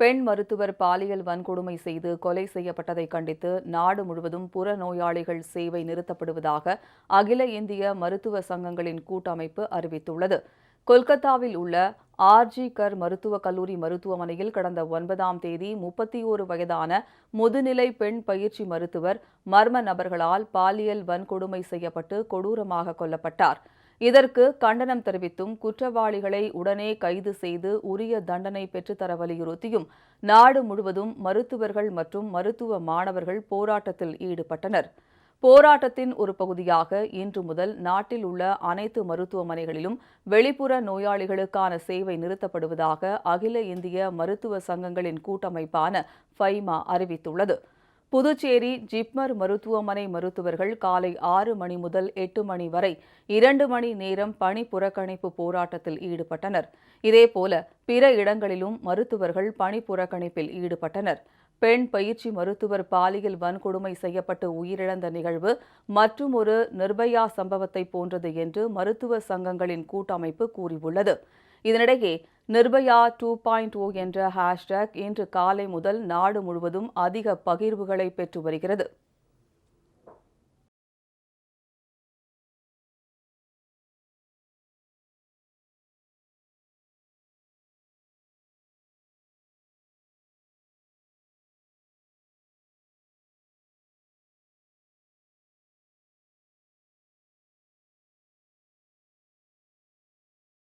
பெண் மருத்துவர் பாலியல் வன்கொடுமை செய்து கொலை செய்யப்பட்டதை கண்டித்து நாடு முழுவதும் புறநோயாளிகள் சேவை நிறுத்தப்படுவதாக அகில இந்திய மருத்துவ சங்கங்களின் கூட்டமைப்பு அறிவித்துள்ளது. கொல்கத்தாவில் உள்ள ஆர்ஜி கர் மருத்துவக் கல்லூரி மருத்துவமனையில் கடந்த ஒன்பதாம் தேதி முப்பத்தி ஓரு வயதான முதுநிலை பெண் பயிற்சி மருத்துவர் மர்ம நபர்களால் பாலியல் வன்கொடுமை செய்யப்பட்டு கொடூரமாக கொல்லப்பட்டார். இதற்கு கண்டனம் தெரிவித்தும் குற்றவாளிகளை உடனே கைது செய்து உரிய தண்டனை பெற்றுத்தர வலியுறுத்தியும் நாடு முழுவதும் மருத்துவர்கள் மற்றும் மருத்துவ மாணவர்கள் போராட்டத்தில் ஈடுபட்டனர். போராட்டத்தின் ஒரு பகுதியாக இன்று முதல் நாட்டில் உள்ள அனைத்து மருத்துவமனைகளிலும் வெளிப்புற நோயாளிகளுக்கான சேவை நிறுத்தப்படுவதாக அகில இந்திய மருத்துவ சங்கங்களின் கூட்டமைப்பான ஃபைமா அறிவித்துள்ளது. புதுச்சேரி ஜிப்மர் மருத்துவமனை மருத்துவர்கள் காலை ஆறு மணி முதல் எட்டு மணி வரை இரண்டு மணி நேரம் பணி புறக்கணிப்பு போராட்டத்தில் ஈடுபட்டனர். இதேபோல பிற இடங்களிலும் மருத்துவர்கள் பணி புறக்கணிப்பில் ஈடுபட்டனர். பெண் பயிற்சி மருத்துவர் பாலியல் வன்கொடுமை செய்யப்பட்டு உயிரிழந்த நிகழ்வு மற்றும் ஒரு நிர்பயா சம்பவத்தை போன்றது என்று மருத்துவ சங்கங்களின் கூட்டமைப்பு கூறியுள்ளது. இதனிடையே நிர்பயா டூ பாயிண்ட் ஓ என்ற ஹேஷ்டேக் இன்று காலை முதல் நாடு முழுவதும் அதிக பகிர்வுகளை பெற்று வருகிறது.